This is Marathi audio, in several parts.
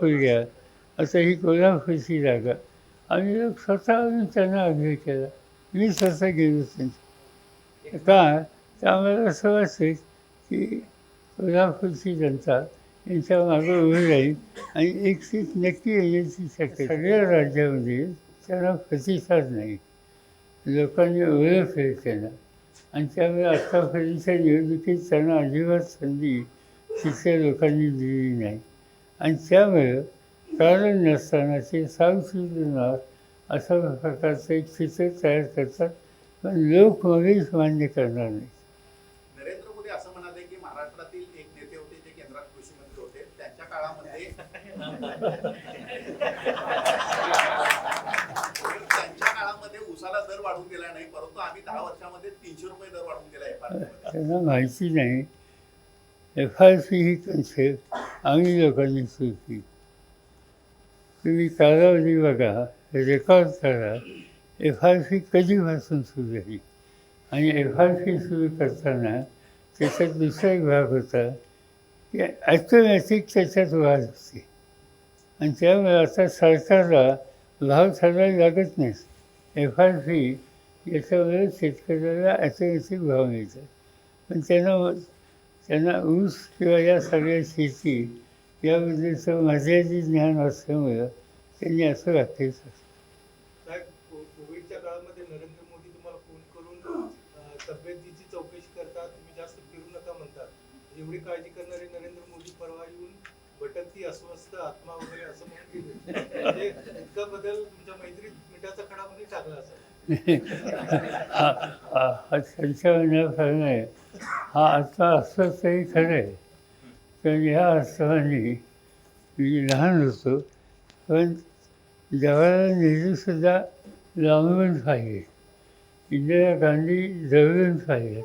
खोल्या असं ही कोल्हापूरची जागा. आम्ही लोक स्वतःहून त्यांना आग्रह केला. मी स्वतः गेलो त्यांच्या का? तर आम्हाला असं वाटतं की कोल्हापूरची जनता यांच्या मागं उभी राहील आणि एक सीट नक्की येण्याची शक्यता सगळ्या राज्यामध्ये त्यांना प्रतिसाद नाही. लोकांनी ओळखलं त्यांना आणि त्यामुळे आत्तापर्यंतच्या निवडणुकीत त्यांना अजिबात संधी तिथल्या लोकांनी दिली नाही. आणि त्यामुळे कारण नसताना ते सावधीनार अशा प्रकारचं एक चित्र तयार करतात. पण लोक मध्येच मान्य करणार नाही. नरेंद्र मोदी असं म्हणाले की महाराष्ट्रातील एक नेते होते जे केंद्रात कृषी मंत्री होते. त्यांच्या काळामध्ये त्यांच्या काळामध्ये उसाला दर वाढून गेला नाही परंतु आम्ही दहा वर्षामध्ये तीनशे रुपये दर वाढून गेला आहे. त्यांना माहिती नाही. एफ आर सी ही कन्सेप्ट आम्ही लोकांनी सुरू केली तुम्ही कालावधी बघा रेकॉर्ड करा एफ आर सी कधीपासून सुरू झाली आणि एफ आर सी सुरू करताना त्याच्यात दुसरा एक भाग होता की ॲटोमॅटिक त्याच्यात वाढ होते. आणि त्यामुळे आता सरकारला भाव ठरवायला लागत नाही. एफ आर सी याच्यामुळे शेतकऱ्याला ॲटोमॅटिक भाव मिळतात. पण त्यांना त्यांना ऊस किंवा या सगळ्या शेती याबद्दलचं मर्यादित ज्ञान असल्यामुळं त्यांनी असं साहेब को- कोविडच्या काळामध्ये नरेंद्र मोदी तुम्हाला फोन करून तब्येतीची चौकशी करतात तुम्ही जास्त फिरू नका म्हणतात एवढी काळजी करणारे नरेंद्र मोदी परवा येऊन भटकती अस्वस्थ आत्मा वगैरे असं म्हणून म्हणजे इतका बदल तुमच्या मैत्रीत मिठाचा खडा मध्ये टाकला असेल हा हा- हा त्यांच्या म्हणण्याप्रमाणे हा आता असं तरी खरं आहे. कारण ह्या अर्थाने मी लहान होतो पण जवाहरलाल नेहरूसुद्धा लांबून पाहिजे इंदिरा गांधी जवळून पाहिजे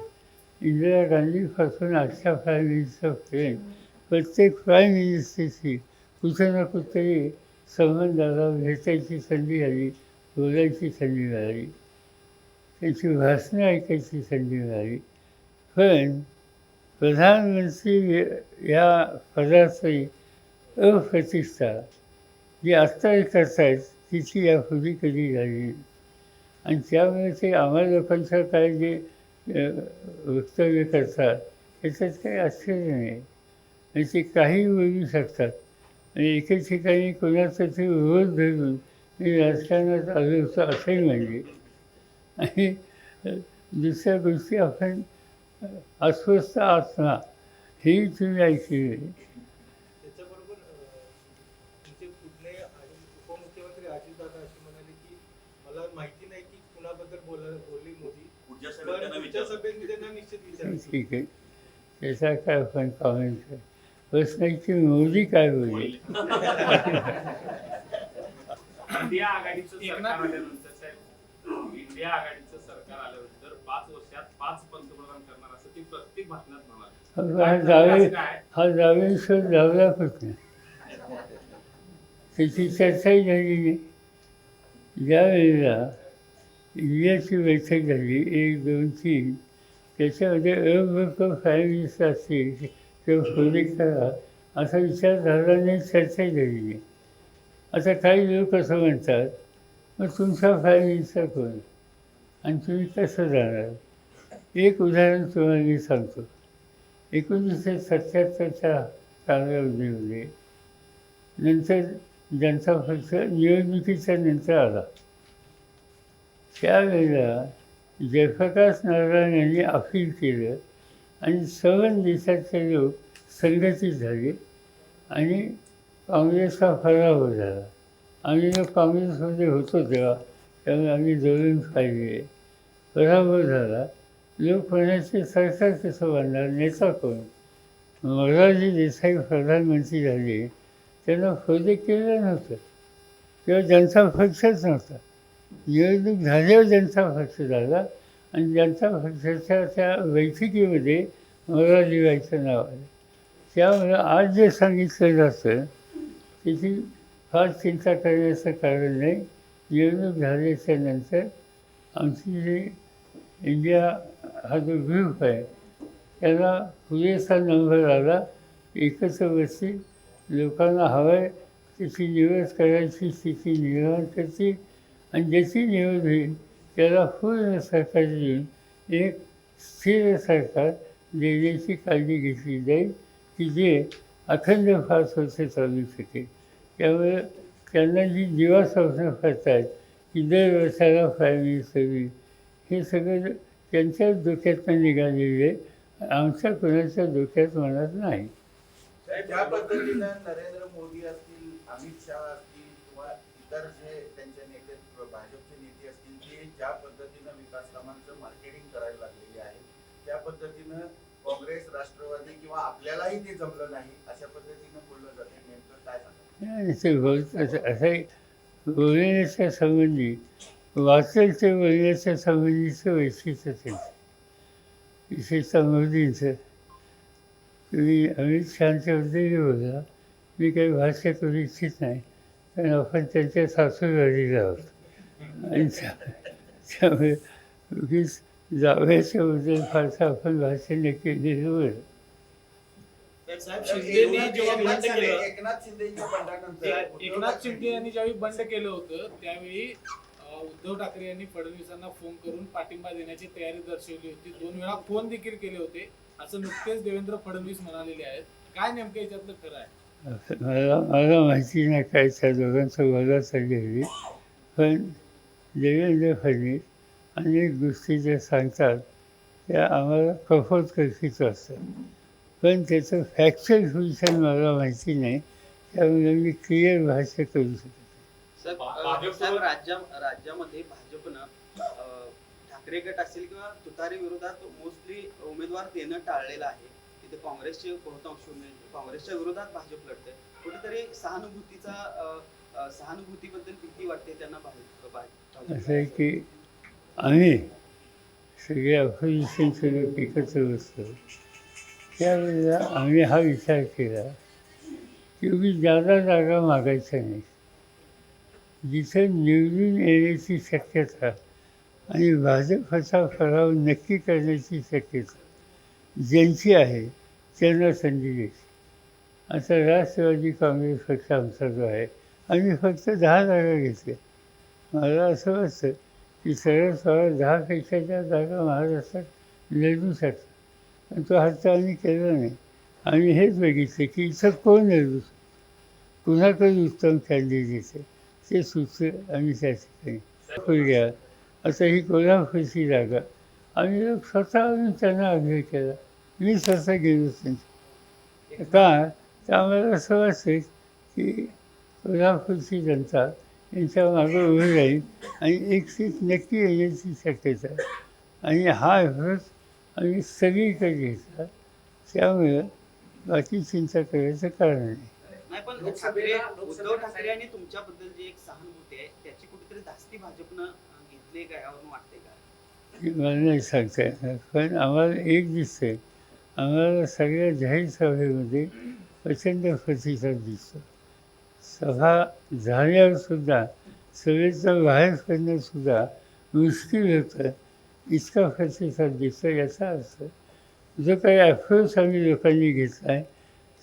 इंदिरा गांधीपासून आजच्या प्राईम मिनिस्टरपर्यंत प्रत्येक प्राईम मिनिस्टरशी कुठे ना कुठेतरी संबंधाला भेटायची संधी आली बोलायची संधी मिळाली त्यांची भाषणं ऐकायची संधी मिळाली. पण प्रधानमंत्री या पदाची अप्रतिष्ठा जी आत्ता हे करतायत तिची यापूर्वी कधी झाली? आणि त्यामुळे ते आम्हाला लोकांचं काय जे वक्तव्य करतात त्याच्यात काही आश्चर्य नाही. आणि ते काही बोलू शकतात. आणि एके ठिकाणी कोणाचा ते विरोध धरून मी राजकारणात आलो होतो असंही म्हणजे. आणि दुसऱ्या गोष्टी आपण अस्वस्थ आत्मा ही तुम्ही ऐकली पण ठीक आहे. त्याचा काय आपण कॉमेंट प्रश्न आहे. की मोदी काय बोलले इंडिया आघाडीचं सरकार आल्यानंतर साहेब इंडिया आघाडीचं सरकार आल्यानंतर पाच वर्षात पाच पंतप्रधान करणार ती प्रत्येक भाषणात म्हणाले. हा जावे हा जावेश्वर लावला पण त्याची चर्चाही झाली नाही. ज्या वेळेला इंडियाची बैठक झाली एक दोन तीन त्याच्यामध्ये अभूत प्राईम मिनिस्टर असतील किंवा फोने करा असा विचार झाला नाही चर्चाही झाली नाही. आता काही लोक असं म्हणतात मग तुमचा प्राईम मिनिस्टर कोण? आणि तुम्ही कसं जाणार? एक उदाहरण तुम्हाला मी सांगतो. एकोणीसशे सत्याहत्तरच्या कालावधीमध्ये नंतर ज्यांचा पक्ष निवडणुकीच्या नंतर आला त्यावेळेला जयप्रकाश नारायण यांनी अपील केलं आणि सर्व देशातले लोक संघटित झाले आणि काँग्रेसचा पराभव झाला. आम्ही जो काँग्रेसमध्ये होतो तेव्हा त्यामुळे आम्ही जवळून पाहिले. पराभव झाला. लोक म्हणायचे सरकार कसं बांधणार नेता कोण? मोरारजी देसाई प्रधानमंत्री झाले त्यांना फायदे केलं नव्हतं. किंवा जनता पक्षच नव्हता. निवडणूक झाल्यावर जनता पक्ष झाला आणि जनता पक्षाच्या त्या बैठकीमध्ये व्हायचं नाव आलं. त्यामुळं आज जे सांगितलं जातं त्याची फार चिंता करण्याचं कारण नाही. निवडणूक झाल्याच्यानंतर आमची जी इंडिया हा जो ग्रुप आहे त्याला पुरेसा नंबर आला एकत्र बसतील लोकांना हवं आहे त्याची निवड करायची स्थिती निर्माण करते आणि ज्याची निवड होईल त्याला पूर्ण सरकार देऊन एक स्थिर सरकार देण्याची काळजी घेतली जाईल की जे अखंड फास वर्ष चालू शकेल त्यामुळे त्यांना जी जीवा स्वप्न करतात की दर वर्षाला प्राईम मिनिस्टर होईल हे सगळं त्यांच्याच डोक्यातनं निघालेलं आहे. आमच्या कोणाच्या डोक्यात मनात नाही. ज्या पद्धतीनं नरेंद्र मोदी असतील अमित शहा असतील किंवा इतर जे त्यांचे नेते भाजपचे नेते असतील ते ज्या पद्धतीनं विकास कामांचं मार्केटिंग करायला लागलेले आहे त्या पद्धतीनं काँग्रेस राष्ट्रवादी किंवा आपल्यालाही ते जमलं नाही अशा पद्धतीनं बोललं जाते. नेमकं काय सांगा असं बोलण्याच्या संबंधी वाचेल ते बोलण्याच्या संबंधीचं वैशिष्ट्य त्यांचं विशेषतः मोदींचं तुम्ही अमित शहांच्याबद्दलही बोला मी काही भाष्य करू इच्छित नाही कारण आपण त्यांच्या सासूरवाडीला आहोत आणि त्या- त्यामुळे उगीच जावयाच्याबद्दल फारसं आपण भाष्य नाही केलेलं बरं एकनाथ शिंदे- यांनी ज्यावेळी बंड केलं होतं त्यावेळी उद्धव ठाकरे यांनी फडणवीसांना फोन करून पाठिंबा देण्याची तयारी दर्शवली होती. दोन वेळा फोन देखील केले होते. असं नुकतेच देवेंद्र फडणवीस म्हणालेले आहेत. काय नेमकं याच्यातलं खरं आहे? मला मला माहिती नाही काय त्या दोघांचं मला चाललेली पण देवेंद्र फडणवीस अनेक गोष्टी ज्या सांगतात त्या आम्हाला कफोत कल्पित असतात. पण त्याचं फॅक्च्युअल सोल्युशन मला माहिती नाही. त्यामुळे मी क्लिअर भाष्य करू शकतो. साहेब राज्या राज्यामध्ये भाजपनं ठाकरे गट असेल किंवा तुतारी विरोधात मोस्टली उमेदवार देणं टाळलेलं आहे. तिथे काँग्रेसचे बहुतांश उमेदवार काँग्रेसच्या विरोधात भाजप लढतंय. कुठेतरी सहानुभूतीचा सहानुभूतीबद्दल भीती वाटते त्यांना भाजप भाजप- असं आहे की आम्ही सगळे अपोजिशनचे लोक एकत्र बसलो त्यावेळेला आम्ही हा विचार केला की उगी जादा जागा मागायच्या नाही. जिथं निवडून येण्याची शक्यता आणि भाजपचा पराभव नक्की करण्याची शक्यता ज्यांची आहे त्यांना संधी द्यायची आता राष्ट्रवादी काँग्रेस पक्ष आमचा जो आहे आम्ही फक्त दहा जागा घेतल्या. मला असं वाटतं की सरळ सरळ दहापेक्षा त्या जागा महाराष्ट्रात लढू शकतात पण तो हट्ट आम्ही केला नाही. आम्ही हेच बघितलं की इथं कोण लढू शकतो कुणाकडे उत्तम कॅन्डिडेट आहे ते सुचलं आम्ही त्या ठिकाणी कोल्ह्या आता ही कोल्हापूरची जागा? आम्ही लोक स्वतः आणून त्यांना आग्रह केला. मी स्वतः गेलो त्यांच्या. का तर आम्हाला असं वाटतं की कोल्हापूरची जनता यांच्या मागं उभं राहील आणि एक सीट नक्की येण्याची शक्यता आणि हा अभ्यास आम्ही सगळीकडे घेतला. त्यामुळं बाकी चिंता करायचं कारण नाही. नाही पण ठाकरे उद्धव ठाकरे आणि तुमच्याबद्दल जी एक सहानुभूती आहे त्याची कुठेतरी धास्ती भाजपनं घेतली यावरून वाटते का? हे मला नाही सांगता येणार पण आम्हाला एक दिसतंय. आम्हाला सगळ्या जाहीर सभेमध्ये प्रचंड प्रतिसाद दिसतो. सभा झाल्यावर सुद्धा सभेचं बाहेर पडणं सुद्धा मुश्किल होतं. इतका प्रतिसाद दिसतो याचा अर्थ जो काही अप्रोच आम्ही लोकांनी घेतला आहे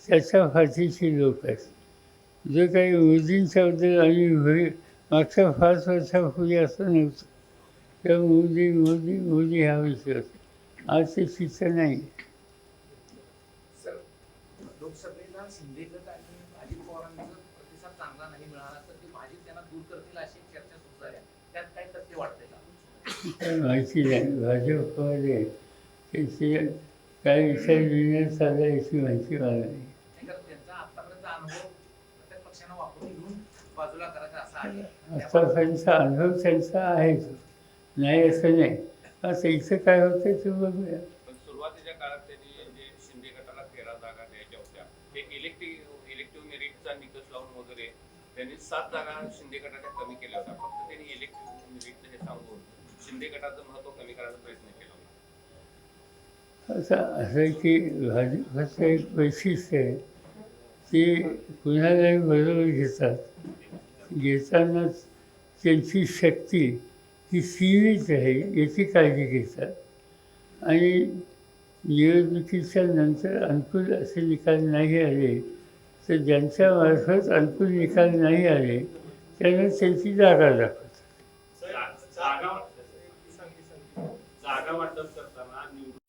त्याच्या पाठीशी लोक आहेत. जो काही मोदींच्याबद्दल आम्ही भरी मागच्या पाच वर्षापूर्वी असं नव्हतं. तर मोदी मोदी मोदी हा विषय होता. आज ते चित्र नाही. सर लोकसभेला शिंदे गट आणि अजित पवारांचा प्रतिसाद चांगला नाही मिळाला तर ते भाजप त्यांना दूर करतील अशी चर्चा सुरू झाली आहे. त्यात काय तथ्य वाटतंय का? काय माहिती नाही. भाजपमध्ये त्याची काय विचार लिहिण्यात आला याची माहिती मला नाही. आतापर्यंत अनुभव करायचा आहे. त्यांचा आहेच नाही असं नाही. असं इथं काय होतं ते बघूया. सुरुवातीच्या काळात त्यांनी जे शिंदे गटाला तेरा जागा द्यायच्या होत्या ते इलेक्टिव्ह इलेक्टिव्ह मेरिटचा निकष लावून वगैरे त्यांनी सात जागा शिंदे गटाच्या कमी केल्या होत्या. फक्त त्यांनी इलेक्टिव्ह हे सांगून शिंदे गटाचं महत्त्व कमी करण्याचा प्रयत्न केला होता. असं असं आहे की भाजपचं एक वैशिष्ट्य आहे. ते कुणालाही बरोबर घेतात. घेतानाच त्यांची शक्ती ही सीमित आहे याची काळजी घेतात. आणि निवडणुकीच्या नंतर अनुकूल असे निकाल नाही आले तर ज्यांच्यामार्फत अनुकूल निकाल नाही आले त्यांना त्यांची जागा दाखवतात.